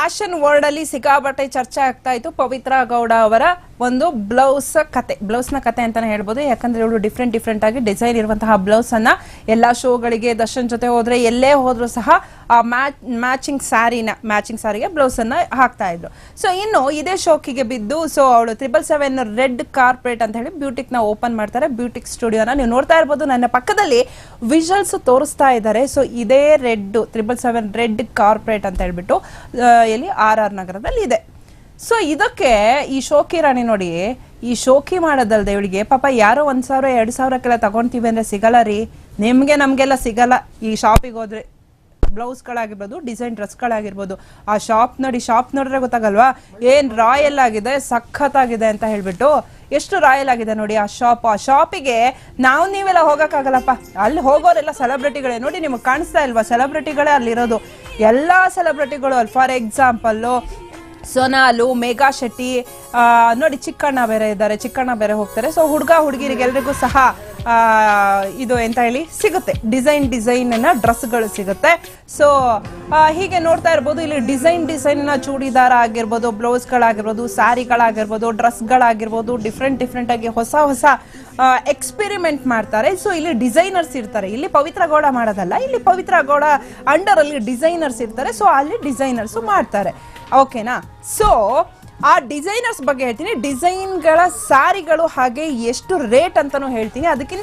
Fashion world ಅಲ್ಲಿ ಸಿಕ್ಕಾಪಟ್ಟೆ ಚರ್ಚೆ ಆಗ್ತಾ ಇತ್ತು. ಪವಿತ್ರ ಗೌಡ ಅವರ ಒಂದು ಬ್ಲೌಸ್ ಕತೆ ಬ್ಲೌಸ್ನ ಕತೆ ಅಂತಾನೆ ಹೇಳ್ಬೋದು. ಯಾಕಂದ್ರೆ ಇವಳು ಡಿಫ್ರೆಂಟ್ ಡಿಫ್ರೆಂಟ್ ಆಗಿ ಡಿಸೈನ್ ಇರುವಂತಹ ಬ್ಲೌಸ್ ಅನ್ನ ಎಲ್ಲಾ ಶೋಗಳಿಗೆ ದರ್ಶನ್ ಜೊತೆ ಹೋದ್ರೆ ಎಲ್ಲೇ ಹೋದ್ರು ಸಹ ಆ ಮ್ಯಾಚಿಂಗ್ ಸ್ಯಾರಿನ ಮ್ಯಾಚಿಂಗ್ ಸ್ಯಾರಿಗೆ ಬ್ಲೌಸ್ ಅನ್ನ ಹಾಕ್ತಾ ಇದ್ರು. ಸೊ ಇನ್ನು ಇದೇ ಶೋಕಿಗೆ ಬಿದ್ದು ಸೊ ಅವಳು ತ್ರಿಬಲ್ ಸೆವೆನ್ ರೆಡ್ ಕಾರ್ಪೆಟ್ ಅಂತ ಹೇಳಿ ಬ್ಯೂಟಿಕ್ನ ಓಪನ್ ಮಾಡ್ತಾರೆ. ಬ್ಯೂಟಿಕ್ ಸ್ಟುಡಿಯೋನ ನೀವು ನೋಡ್ತಾ ಇರ್ಬೋದು, ನನ್ನ ಪಕ್ಕದಲ್ಲಿ ವಿಜುವಲ್ಸ್ ತೋರಿಸ್ತಾ ಇದ್ದಾರೆ. ಸೊ ಇದೇ red triple seven red corporate ಅಂತ ಹೇಳ್ಬಿಟ್ಟು ಎಲ್ಲಿ ಆರ್ ಆರ್ ನಗರದಲ್ಲಿ ಇದೆ ಸೊ ಇದಕ್ಕೆ ಈ ಶೋಕಿ ರಾಣಿ ನೋಡಿ, ಈ ಶೋಕಿ ಮಾಡೋದಲ್ದೆ ಇವಳಿಗೆ, ಪಾಪ ಯಾರೋ ಒಂದ್ ಸಾವಿರ, ಎರಡ್ ಸಾವಿರಕ್ಕೆಲ್ಲ ತಗೊಂತೀವಿ ಅಂದ್ರೆ ಸಿಗಲ್ಲ ರೀ. ನಿಮ್ಗೆ ನಮ್ಗೆಲ್ಲ ಸಿಗಲ್ಲ. ಈ ಶಾಪಿಗೆ ಹೋದ್ರೆ ಬ್ಲೌಸ್ಗಳಾಗಿರ್ಬೋದು, ಡಿಸೈನ್ ಡ್ರೆಸ್ಗಳಾಗಿರ್ಬೋದು. ಆ ಶಾಪ್ ನೋಡಿ, ಶಾಪ್ ನೋಡಿದ್ರೆ ಗೊತ್ತಾಗಲ್ವಾ? ಏನ್ ರಾಯಲ್ ಆಗಿದೆ, ಸಖತ್ತಾಗಿದೆ ಅಂತ ಹೇಳ್ಬಿಟ್ಟು ಎಷ್ಟು ರಾಯಲ್ ಆಗಿದೆ ನೋಡಿ ಆ ಶಾಪ್. ಆ ಶಾಪಿಗೆ ನಾವು ನೀವೆಲ್ಲ ಹೋಗಕ್ಕಾಗಲ್ಲಪ್ಪ. ಅಲ್ಲಿ ಹೋಗೋರೆಲ್ಲ ಸೆಲೆಬ್ರಿಟಿಗಳೇ. ನೋಡಿ, ನಿಮಗೆ ಕಾಣಿಸ್ತಾ ಇಲ್ವಾ? ಸೆಲೆಬ್ರಿಟಿಗಳೇ ಅಲ್ಲಿರೋದು. ಎಲ್ಲಾ ಸೆಲೆಬ್ರಿಟಿಗಳು, ಅಲ್ಲಿ ಫಾರ್ ಎಕ್ಸಾಂಪಲ್ಲು ಸೊನಾಲು ಮೇಘಾ ಶೆಟ್ಟಿ ನೋಡಿ ಚಿಕ್ಕಣ್ಣ ಬೇರೆ ಇದ್ದಾರೆ ಚಿಕ್ಕಣ್ಣ ಬೇರೆ ಹೋಗ್ತಾರೆ. ಸೊ ಹುಡುಗ ಹುಡುಗಿರಿಗೆಲ್ರಿಗೂ ಸಹ ಇದು ಎಂತ ಹೇಳಿ? ಸಿಗುತ್ತೆ. ಡಿಸೈನ್ ಡಿಸೈನ್ ಡ್ರೆಸ್ಗಳು ಸಿಗುತ್ತೆ. ಸೊ ಹೀಗೆ ನೋಡ್ತಾ ಇರ್ಬೋದು. ಇಲ್ಲಿ ಡಿಸೈನ್ ಡಿಸೈನ್ ಚೂಡಿದಾರ ಆಗಿರ್ಬೋದು, ಬ್ಲೌಸ್ಗಳಾಗಿರ್ಬೋದು, ಸ್ಯಾರಿಗಳಾಗಿರ್ಬೋದು, ಡ್ರೆಸ್ಗಳಾಗಿರ್ಬೋದು ಡಿಫ್ರೆಂಟ್ ಡಿಫ್ರೆಂಟ್ ಆಗಿ ಹೊಸ ಹೊಸ ಎಕ್ಸ್ಪೆರಿಮೆಂಟ್ ಮಾಡ್ತಾರೆ. ಸೊ ಇಲ್ಲಿ ಡಿಸೈನರ್ಸ್ ಇರ್ತಾರೆ. ಇಲ್ಲಿ ಪವಿತ್ರ ಗೌಡ ಮಾಡೋದಲ್ಲ. ಇಲ್ಲಿ ಪವಿತ್ರ ಗೌಡ ಅಂಡರ್ ಅಲ್ಲಿ ಡಿಸೈನರ್ಸ್ ಇರ್ತಾರೆ. ಸೊ ಅಲ್ಲಿ ಡಿಸೈನರ್ಸ್ ಮಾಡ್ತಾರೆ. ಓಕೆನಾ ಸೊ ಆ ಡಿಸೈನರ್ಸ್ ಬಗ್ಗೆ ಹೇಳ್ತೀನಿ. ಡಿಸೈನ್ಗಳ ಸ್ಯಾರಿಗಳು ಹಾಗೆ ಎಷ್ಟು ರೇಟ್ ಅಂತಲೂ ಹೇಳ್ತೀನಿ. ಅದಕ್ಕಿಂತ